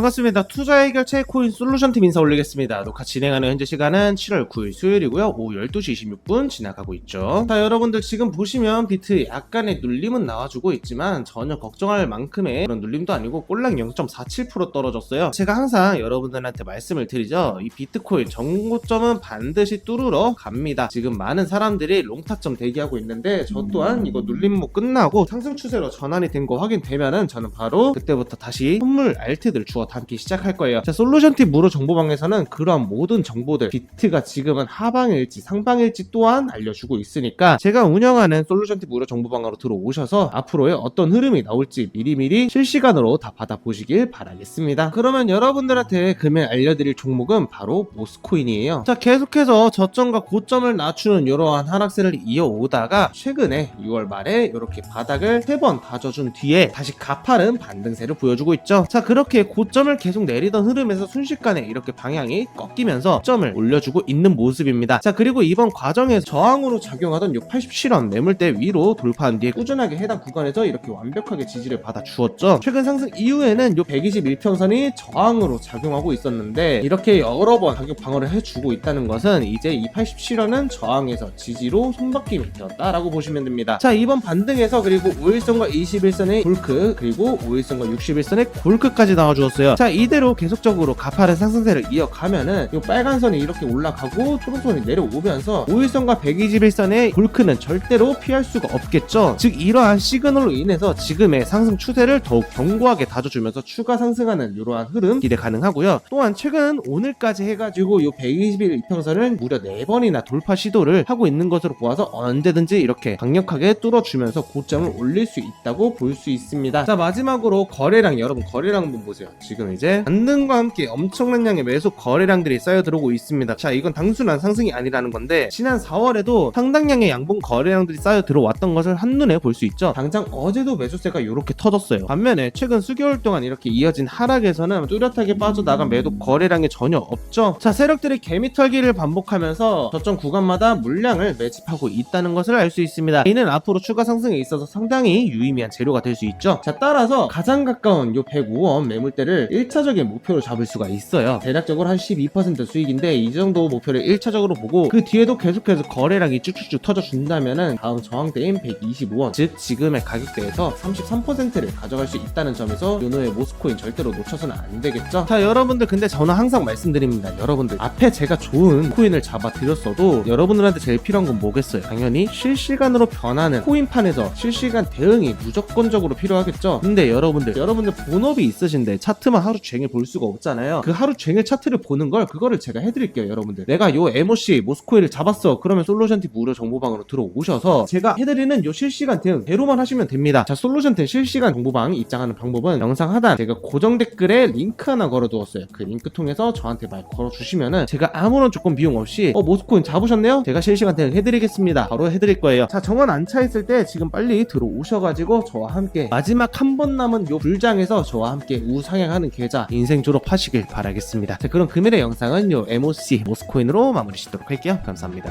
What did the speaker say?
반갑습니다. 투자 해결책 코인 솔루션 팀 인사 올리겠습니다. 녹화 진행하는 현재 시간은 7월 9일 수요일이고요. 오후 12시 26분 지나가고 있죠. 자, 여러분들 지금 보시면 비트 약간의 눌림은 나와주고 있지만 전혀 걱정할 만큼의 그런 눌림도 아니고 꼴랑 0.47% 떨어졌어요. 제가 항상 여러분들한테 말씀을 드리죠. 이 비트코인 정고점은 반드시 뚫으러 갑니다. 지금 많은 사람들이 롱타점 대기하고 있는데 저 또한 이거 눌림목 끝나고 상승 추세로 전환이 된 거 확인되면은 저는 바로 그때부터 다시 선물 알트들 주어 담기 시작할 거예요. 자, 솔루션 팁 무료 정보방에서는 그러한 모든 정보들 비트가 지금은 하방일지 상방일지 또한 알려주고 있으니까 제가 운영하는 솔루션 팁 무료 정보방으로 들어오셔서 앞으로의 어떤 흐름이 나올지 미리미리 실시간으로 다 받아보시길 바라겠습니다. 그러면 여러분들한테 금일 알려드릴 종목은 바로 모스코인이에요. 자, 계속해서 저점과 고점을 낮추는 이러한 하락세를 이어오다가 최근에 6월 말에 이렇게 바닥을 세 번 다져준 뒤에 다시 가파른 반등세를 보여주고 있죠. 자, 그렇게 고 점을 계속 내리던 흐름에서 순식간에 이렇게 방향이 꺾이면서 점을 올려주고 있는 모습입니다. 자, 그리고 이번 과정에서 저항으로 작용하던 87원 매물대 위로 돌파한 뒤에 꾸준하게 해당 구간에서 이렇게 완벽하게 지지를 받아 주었죠. 최근 상승 이후에는 요 121평선이 저항으로 작용하고 있었는데 이렇게 여러 번 가격 방어를 해주고 있다는 것은 이제 이 87원은 저항에서 지지로 손바뀜이 되었다라고 보시면 됩니다. 자, 이번 반등에서 그리고 5일선과 21선의 골크 그리고 5일선과 61선의 골크까지 나와주었 어요. 자, 이대로 계속적으로 가파른 상승세를 이어가면은 이 빨간 선이 이렇게 올라가고 초록선이 내려오면서 5일선과 121선의 골크는 절대로 피할 수가 없겠죠. 즉 이러한 시그널로 인해서 지금의 상승 추세를 더욱 견고하게 다져주면서 추가 상승하는 이러한 흐름 기대 가능하고요. 또한 최근 오늘까지 해가지고 이 121 이평선을 무려 4번이나 돌파 시도를 하고 있는 것으로 보아서 언제든지 이렇게 강력하게 뚫어주면서 고점을 올릴 수 있다고 볼 수 있습니다. 자 마지막으로 거래량 여러분 거래량 한번 보세요. 지금 이제 반등과 함께 엄청난 양의 매수 거래량들이 쌓여 들어오고 있습니다. 자 이건 단순한 상승이 아니라는 건데 지난 4월에도 상당량의 양봉 거래량들이 쌓여 들어왔던 것을 한눈에 볼 수 있죠. 당장 어제도 매수세가 이렇게 터졌어요. 반면에 최근 수개월 동안 이렇게 이어진 하락에서는 뚜렷하게 빠져나간 매도 거래량이 전혀 없죠. 자 세력들이 개미털기를 반복하면서 저점 구간마다 물량을 매집하고 있다는 것을 알 수 있습니다. 이는 앞으로 추가 상승에 있어서 상당히 유의미한 재료가 될 수 있죠. 자 따라서 가장 가까운 요 105원 매물대를 1차적인 목표로 잡을 수가 있어요. 대략적으로 한 12% 수익인데 이 정도 목표를 1차적으로 보고 그 뒤에도 계속해서 거래량이 쭉쭉쭉 터져 준다면은 다음 저항대인 125원 즉 지금의 가격대에서 33%를 가져갈 수 있다는 점에서 요노의 모스코인 절대로 놓쳐서는 안 되겠죠. 자 여러분들 근데 저는 항상 말씀드립니다. 여러분들 앞에 제가 좋은 코인을 잡아 드렸어도 여러분들한테 제일 필요한 건 뭐겠어요? 당연히 실시간으로 변하는 코인판에서 실시간 대응이 무조건적으로 필요하겠죠. 근데 여러분들 여러분들 본업이 있으신데 차 트만 하루 종일 볼 수가 없잖아요. 그 하루 종일 차트를 보는 걸 그거를 제가 해드릴게요, 여러분들. 내가 요 MOC 모스코인을 잡았어. 그러면 솔루션팁 무료 정보방으로 들어오셔서 제가 해드리는 요 실시간 대응 대로만 하시면 됩니다. 자, 솔루션팁 실시간 정보방 입장하는 방법은 영상 하단 제가 고정 댓글에 링크 하나 걸어두었어요. 그 링크 통해서 저한테 말 걸어주시면은 제가 아무런 조건 비용 없이 어 모스코인 잡으셨네요? 제가 실시간 대응 해드리겠습니다. 바로 해드릴 거예요. 자, 정원 안 차 있을 때 지금 빨리 들어오셔가지고 저와 함께 마지막 한 번 남은 요 불장에서 저와 함께 우상향 하는 계좌 인생 졸업하시길 바라겠습니다. 자, 그럼 금일의 영상은 요 MOC 모스코인으로 마무리 짓도록 할게요. 감사합니다.